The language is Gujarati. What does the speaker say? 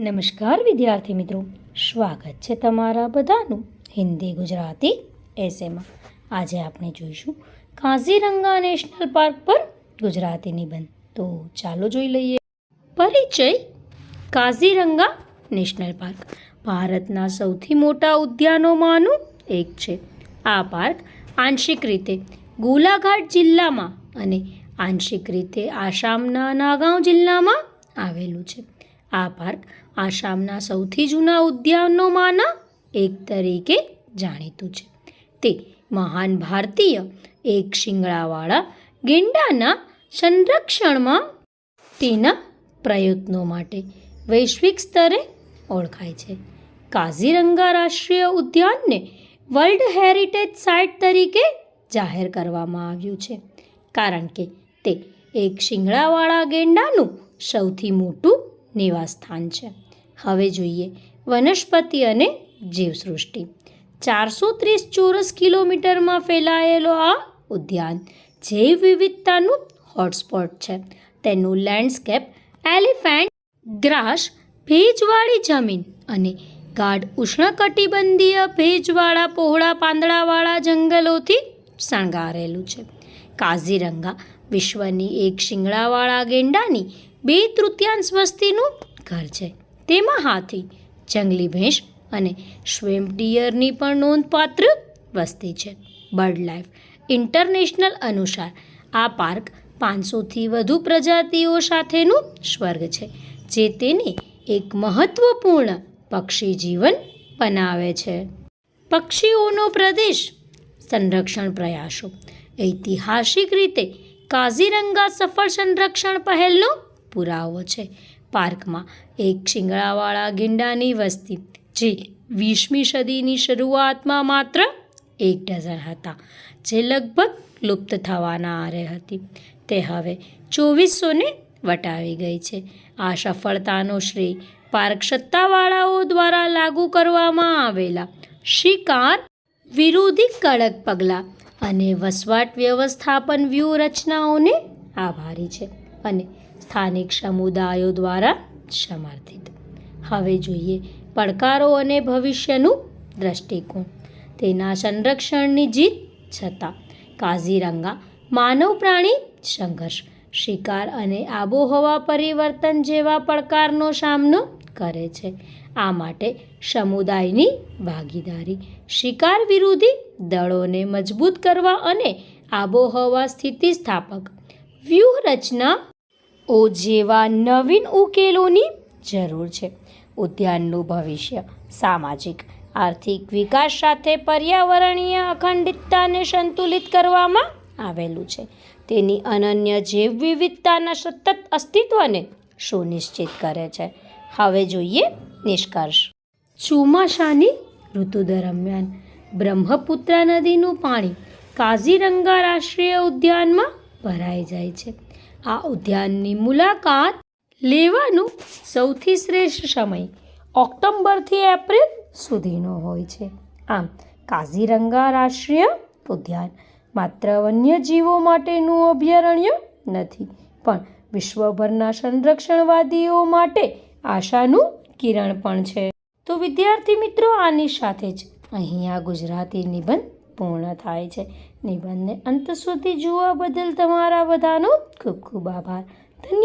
નમસ્કાર વિદ્યાર્થી મિત્રો. સ્વાગત છે તમારા બધાનું હિન્દી ગુજરાતી એસેમાં આજે આપણે જોઈશું કાઝીરંગા નેશનલ પાર્ક પર ગુજરાતી નિબંધ. તો ચાલો જોઈ લઈએ. પરિચય કાઝીરંગા નેશનલ પાર્ક. ભારતના સૌથી મોટા ઉદ્યાનોમાંનું એક છે. આ પાર્ક આંશિક રીતે ગોલાઘાટ જિલ્લામાં અને આંશિક રીતે આસામના નાગાંવ જિલ્લામાં આવેલું છે. આ પાર્ક આસામના સૌથી જૂના ઉદ્યાનોમાંના એક તરીકે જાણીતું છે. તે મહાન ભારતીય એક શિંગડાવાળા ગેંડાના સંરક્ષણમાં તેના પ્રયત્નો માટે વૈશ્વિક સ્તરે ઓળખાય છે. કાઝીરંગા રાષ્ટ્રીય ઉદ્યાનને વર્લ્ડ હેરિટેજ સાઇટ તરીકે જાહેર કરવામાં આવ્યું છે, કારણ કે તે એક શિંગડાવાળા ગેંડાનું સૌથી મોટું નિવાસસ્થાન છે. હવે જોઈએ વનસ્પતિ અને જીવસૃષ્ટિ. ચારસો ત્રીસ ચોરસ કિલોમીટરમાં ફેલાયેલો આ ઉદ્યાન જૈવ વિવિધતાનું હોટસ્પોટ છે. તેનું લેન્ડસ્કેપ એલિફેન્ટ ગ્રાસ ભેજવાળી જમીન અને ગાઢ ઉષ્ણકટિબંધીય ભેજવાળા પહોળા પાંદડાવાળા જંગલોથી શણગારેલું છે. કાઝીરંગા વિશ્વની એક શિંગડાવાળા ગેંડાની બે તૃતીયાંશ વસ્તીનું ઘર છે. તેમાં હાથી, જંગલી ભેંસ અને સ્વેમ્પ ડિયરની પણ નોંધપાત્ર વસ્તી છે. બર્ડ લાઈફ ઇન્ટરનેશનલ અનુસાર આ પાર્ક પાંચસોથી વધુ પ્રજાતિઓ સાથેનું સ્વર્ગ છે, જે તેને એક મહત્વપૂર્ણ પક્ષી જીવન બનાવે છે. પક્ષીઓનો પ્રદેશ, સંરક્ષણ પ્રયાસો, ઐતિહાસિક રીતે કાઝીરંગા સફળ સંરક્ષણ પહેલનો પુરાવો છે. પાર્કમાં એક શિંગડાવાળા ગેંડાની વસ્તી, જે વીસમી સદીની શરૂઆતમાં માત્ર એક ડઝન હતા, જે લગભગ લુપ્ત થવાના આરે હતી. તે હવે ચોવીસોને વટાવી ગઈ છે. આ સફળતાનો શ્રેય પાર્ક સત્તાવાળાઓ દ્વારા લાગુ કરવામાં આવેલા શિકાર વિરોધી કડક પગલાં અને વસવાટ વ્યવસ્થાપન વ્યૂહરચનાઓને આભારી છે. અને સ્થાનિક સમુદાયો દ્વારા સમર્થિત. હવે જોઈએ પડકારો અને ભવિષ્યનું દ્રષ્ટિકોણ. તેના સંરક્ષણની જીત છતાં કાઝીરંગા માનવ પ્રાણી સંઘર્ષ, શિકાર અને આબોહવા પરિવર્તન જેવા પડકારનો સામનો કરે છે. આ માટે સમુદાયની ભાગીદારી, શિકાર વિરોધી દળોને મજબૂત કરવા અને આબોહવા સ્થિતિસ્થાપક વ્યૂહરચનાઓ જેવા નવીન ઉકેલોની જરૂર છે. ઉદ્યાનનું ભવિષ્ય સામાજિક, આર્થિક વિકાસ સાથે પર્યાવરણીય અખંડિતતાને સંતુલિત કરવામાં આવેલું છે. તેની અનન્ય જૈવ વિવિધતાના સતત અસ્તિત્વને સુનિશ્ચિત કરે છે. હવે જોઈએ નિષ્કર્ષ. ચોમાસાની ઋતુ દરમિયાન બ્રહ્મપુત્રા નદીનું પાણી કાઝીરંગા રાષ્ટ્રીય ઉદ્યાનમાં ભરાઈ જાય છે. આ ઉદ્યાનની મુલાકાત લેવાનું સૌથી શ્રેષ્ઠ સમય ઓક્ટોબરથી એપ્રિલ સુધીનો હોય છે. આમ, કાઝીરંગા રાષ્ટ્રીય ઉદ્યાન માત્ર વન્યજીવો માટેનું અભયારણ્ય નથી, પણ વિશ્વભરના સંરક્ષણવાદીઓ માટે આશાનું કિરણ પણ છે. તો વિદ્યાર્થી મિત્રો, આની સાથે જ અહીંયા ગુજરાતી નિબંધ પૂર્ણ થાય છે. નિબંધને અંત સુધી જોવા બદલ તમારા બધાનો ખૂબ ખૂબ આભાર. ધન્યવાદ.